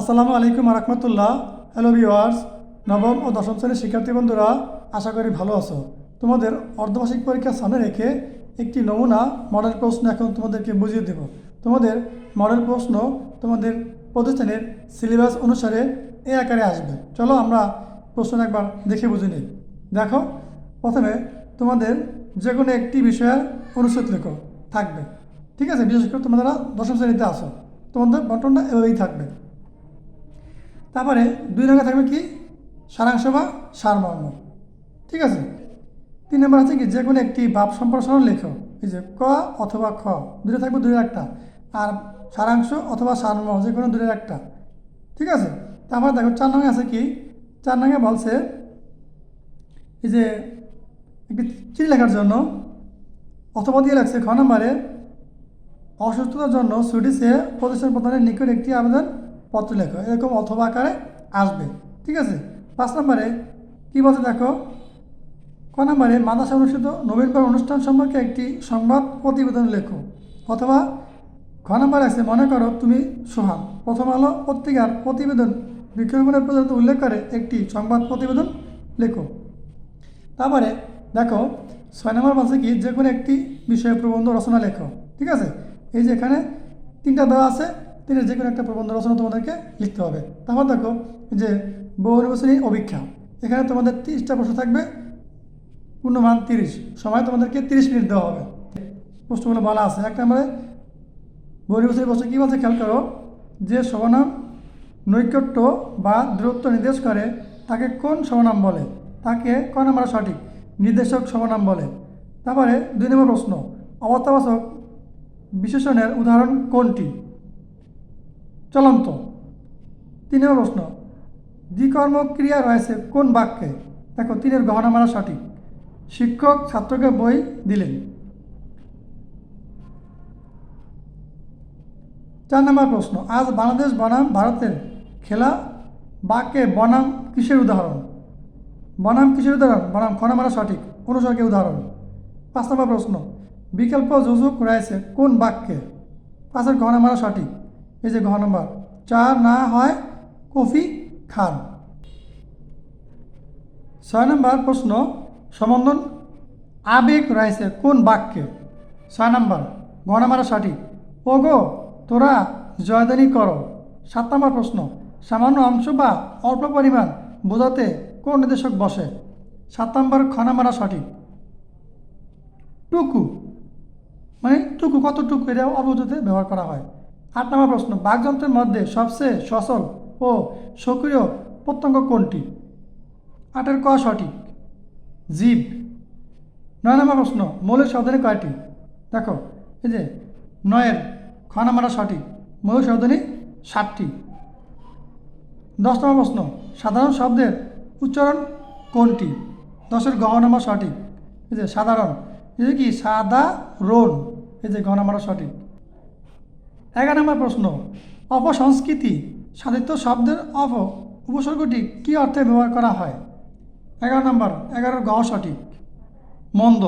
আসসালামু আলাইকুম রহমতুল্লাহ hello viewers নবম ও দশম শ্রেণির শিক্ষার্থী বন্ধুরা, আশা করি ভালো আছো। তোমাদের অর্ধবার্ষিক পরীক্ষা সামনে রেখে একটি নমুনা মডেল প্রশ্ন এখন তোমাদেরকে বুঝিয়ে দেব। তোমাদের মডেল প্রশ্ন তোমাদের প্রতিষ্ঠানের সিলেবাস অনুসারে এই আকারে আসবে। চলো আমরা প্রশ্ন একবার দেখে বুঝে নিই। দেখো, প্রথমে তোমাদের যে কোনো একটি বিষয়ের অনুচ্ছেদ লেখো, থাকবে। ঠিক আছে? বিশেষ করে তোমরা যারা দশম শ্রেণীতে আসো তোমাদের বন্টনটা এভাবেই থাকবে। তারপরে দুই রঙে থাকবে কি? সারাংশ বা সারমর্ম। ঠিক আছে? তিন নম্বর আছে কি? যে কোনো একটি ভাব সম্প্রসারণ লেখো। এই যে ক অথবা খ দুটো থাকবে দুটোর একটা। আর সারাংশ অথবা সারমর্ম যে কোনো দুটোর একটা। ঠিক আছে? তারপরে দেখো চার নঙে আছে কি? চার নঙে বলছে, এই যে একটি চিঠি লেখার জন্য অথবা দিয়ে লাগছে খ নম্বরে, অসুস্থতার জন্য সুইডিশে প্রতিষ্ঠান প্রদানের নিকট একটি আবেদন পত্র লেখো, এরকম অথবা আকারে আসবে, ঠিক আছে? পাঁচ নম্বরে, কী বলছে দেখো? ক নম্বরে, মাদ্রাসা অনুষ্ঠিত নবীনবর অনুষ্ঠান সম্পর্কে একটি সংবাদ প্রতিবেদন লেখো, অথবা খ নম্বর আছে, মনে করো তুমি সোহান প্রথম আলো পত্রিকার প্রতিবেদন বিজ্ঞাপনের পর্যন্ত উল্লেখ করে একটি সংবাদ প্রতিবেদন লেখো। তারপরে দেখো, ছয় নম্বর বলছে কি, যে কোনো একটি বিষয়ে প্রবন্ধ রচনা লেখো, ঠিক আছে? এই যে এখানে তিনটা দেওয়া আছে তিনের যে কোনো একটা প্রবন্ধ রচনা তোমাদেরকে লিখতে হবে। তারপর দেখো যে বহু নির্বাচনী অভিক্ষা এখানে তোমাদের তিরিশটা প্রশ্ন থাকবে। পূর্ণমান তিরিশ। সময় তোমাদেরকে তিরিশ মিনিট দেওয়া হবে। প্রশ্নগুলো বলা আছে। এক নম্বরে, বহু নির্বাচনী প্রশ্ন কী বলছে খেয়াল করো? যে সর্বনাম নৈকট্য বা দূরত্ব নির্দেশ করে, তাকে কোন সর্বনাম বলে? তাকে ক নম্বর সঠিক? নির্দেশক সর্বনাম বলে। তারপরে দুই নম্বর প্রশ্ন অবস্থাবাচক বিশেষণের উদাহরণ কোনটি? চলন্ত। তিন নম্বর প্রশ্ন দ্বিকর্ম ক্রিয়া রয়েছে কোন বাক্যে? দেখো তিনের গহনা মারা সঠিক। শিক্ষক ছাত্রকে বই দিলেন। চার নম্বর প্রশ্ন আজ বাংলাদেশ বনাম ভারতের খেলা, বাক্যে বনাম কিসের উদাহরণ বনাম কিসের উদাহরণ বনাম খনামারা সঠিক অনুসর্গের উদাহরণ পাঁচ নম্বর প্রশ্ন বিকল্প যোজক রয়েছে কোন বাক্যে? পাঁচের ঘ নাম্বার সঠিক এই যে ঘ নম্বর চা না হয় কফি খান। ছয় নম্বর প্রশ্ন সমন্ধন আবেগ রয়েছে কোন বাক্যে? ছয় নম্বর ঘ নাম্বার সঠিক। ও গো তোরা জয়দানি করো। সাত নম্বর প্রশ্ন, সামান্য অংশ বা অল্প পরিমাণ বোঝাতে কোন নির্দেশক বসে? সাত নম্বর, খ নাম্বার সঠিক। টুকু মানে টুকু, কতটুকু এটা অবুঝতে ব্যবহার করা হয়? আট নম্বর প্রশ্ন, বাকযন্ত্রের মধ্যে সবচেয়ে সচল ও সক্রিয় প্রত্যঙ্গ কোনটি? আটের ক সঠিক। জীব। নয় নম্বর প্রশ্ন মৌলিক শব্দনী কয়টি? দেখো, এই যে নয়ের খ নম্বর সঠিক মৌলিক শব্দনী ষাটটি দশ নম্বর প্রশ্ন, সাধারণ শব্দের উচ্চারণ কোনটি? দশের গহ নম্বর সঠিক, এই যে সাধারণ, এই যে কি? সাদা রোন এই যে গহ নম্বর সঠিক। এগারো নম্বর প্রশ্ন, অপসংস্কৃতি সাধিত্য শব্দের অপ উপসর্গটি কী অর্থে ব্যবহার করা হয়? এগারো নম্বর এগারো গ সঠিক। মন্দ।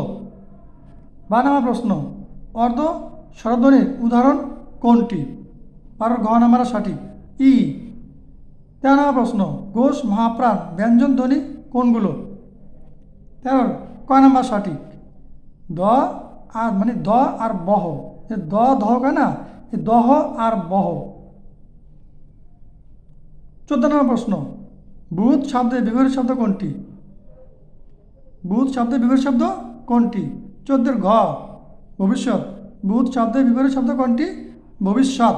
বারো নম্বর প্রশ্ন, অর্ধ স্বরধ্বনির উদাহরণ কোনটি? বারোর গহ নম্বর সঠিক। ই। তেরো নম্বর প্রশ্ন, ঘোষ, মহাপ্রাণ, ব্যঞ্জন, ধ্বনি কোনগুলো? তেরোর ক নম্বর সঠিক। দ আর মানে দ আর বহ। দ কয় না দহ আর বহ চোদ্দ নম্বর প্রশ্ন। বুধ শব্দের বিপরীত শব্দ কোনটি? বুধ শব্দের বিপরীত শব্দ কোনটি? চোদ্দের ঘ। ভবিষ্যৎ। বুধ শব্দের বিপরীত শব্দ কোনটি? ভবিষ্যৎ।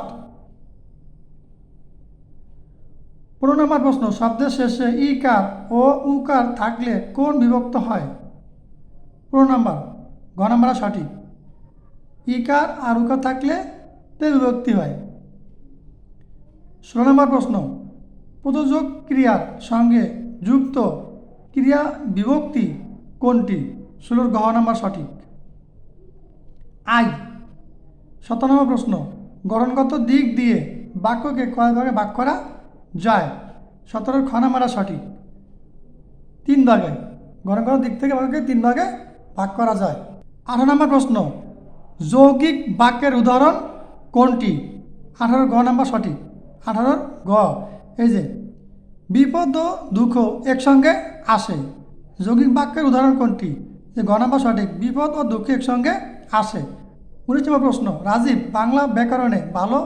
পনেরো নম্বর প্রশ্ন। শব্দের শেষে ই কার ও উ কার থাকলে কোন বিভক্ত হয়? পনেরো নম্বর। ঘ নম্বর সঠিক। ইকার আর উকার থাকলে তে বিভক্তি হয়। ষোলো নম্বর প্রশ্ন। প্রযোজক ক্রিয়ার সঙ্গে যুক্ত ক্রিয়া বিভক্তি কোনটি? ষোলোর গহ নম্বর সঠিক। আই। সতেরো নম্বর প্রশ্ন। গঠনগত দিক দিয়ে বাক্যকে কয় ভাগে ভাগ করা যায়? সতেরোর খনা মারা সঠিক। তিন ভাগে। গণগণ দিক থেকে বাক্যকে তিন ভাগে ভাগ করা যায়। আঠারো নম্বর প্রশ্ন। যৌগিক বাক্যের উদাহরণ কোনটি? আঠারো গ নাম্বার সঠিক। আঠারোর গ। এই যে, বিপদ ও দুঃখ একসঙ্গে আসে। যৌগিক বাক্যের উদাহরণ কোনটি? যে গ নাম্বার সঠিক, বিপদ ও দুঃখ একসঙ্গে আসে। উনিশ নম্বর প্রশ্ন, রাজীব, বাংলা ব্যাকরণে ভালো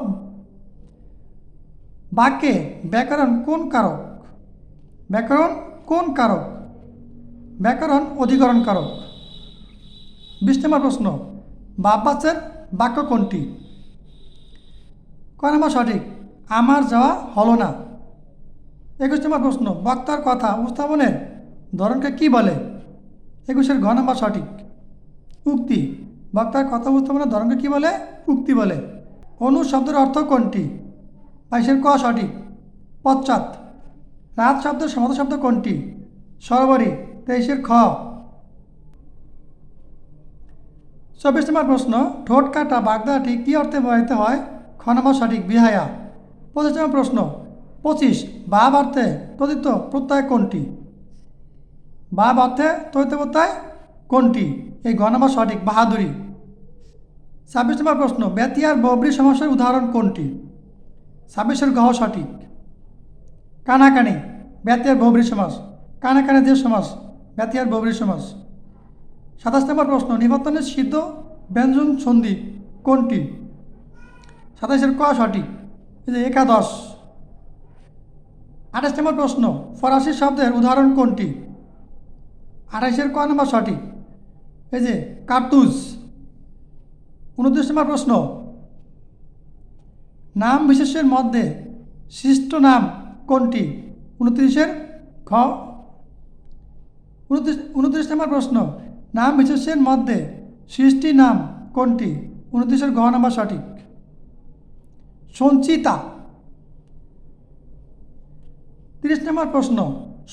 বাক্যে ব্যাকরণ কোন কারক? ব্যাকরণ কোন কারক? ব্যাকরণ অধিকরণ কারক। বিশ নম্বর প্রশ্ন বাপ বাচ্চার বাক্য কোনটি? কয় নম্বর সঠিক? আমার যাওয়া হলো না। একুশ নম্বর প্রশ্ন, বক্তার কথা উপস্থাপনের ধরনকে কি বলে? একুশের ঘ নম্বর সঠিক। উক্তি, বক্তার কথা উপস্থাপনের ধরনকে কি বলে? উক্তি বলে। অনু শব্দের অর্থ কোনটি? বাইশের ক সঠিক। পশ্চাৎ। রাত শব্দের সমাধ শব্দ কোনটি? সরবরি তেইশের খ। চব্বিশ নম্বর প্রশ্ন, ঠোঁট কাটা বাগদাটি কী অর্থে ব্যবহৃত হয়? খ নম্বর সঠিক বিহায়া। পঁচিশ নম্বর প্রশ্ন পঁচিশ বাব অর্থে তদিত প্রত্যয় কোনটি? বাব অর্থে তদিত প্রত্যয় কোনটি? এই গ নম্বর সঠিক বাহাদুরি ছাব্বিশ নম্বর প্রশ্ন বেতিয়ার ববরি সমস্যার উদাহরণ কোনটি? ছাব্বিশের গহ সঠিক। কানাকানি ব্যতিয়ার ববরি সমাস কানাকানি যে সমাস ব্যতিয়ার ববরি সমাস সাতাশ নম্বর প্রশ্ন নিবর্তনের সিদ্ধ ব্যঞ্জন সন্ধি কোনটি? সাতাশের ক সঠিক? এই যে একাদশ। আঠাশ নম্বর প্রশ্ন, ফরাসি শব্দের উদাহরণ কোনটি? আঠাশের ক নম্বর সঠিক? এই যে কার্তুজ। উনত্রিশ নম্বর প্রশ্ন, নাম বিশেষের মধ্যে সৃষ্ট নাম কোনটি? উনত্রিশের খ। উনত্রিশ উনত্রিশ নম্বর প্রশ্ন, নাম বিশেষের মধ্যে সৃষ্টি নাম কোনটি? উনত্রিশের ঘ নাম্বার সঠিক। সঞ্চিতা। তিরিশ নম্বর প্রশ্ন,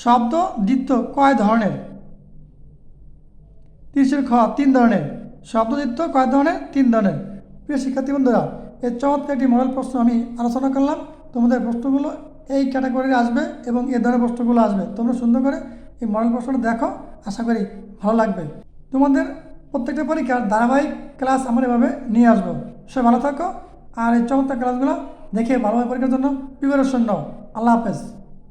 শব্দ, দ্বিত্ব কয় ধরনের? তিরিশের খ, তিন ধরনের। শব্দ, দ্বিত্ব কয় ধরনের? তিন ধরনের। প্রিয় শিক্ষার্থী বন্ধুরা এর চমৎকার একটি মডেল প্রশ্ন আমি আলোচনা করলাম। তোমাদের প্রশ্নগুলো এই ক্যাটাগরির আসবে এবং এ ধরনের প্রশ্নগুলো আসবে। তোমরা সুন্দর করে এই মডেল প্রশ্নটা দেখো। আশা করি ভালো লাগবে। তোমাদের প্রত্যেকটা পরীক্ষার ধারাবাহিক ক্লাস আমরা এভাবে নিয়ে আসব। সবাই ভালো থাকো। আর এই চমৎকার ক্লাসগুলো দেখে ভালোভাবে পরীক্ষার জন্য প্রিপারেশন নাও আল্লাহ হাফেজ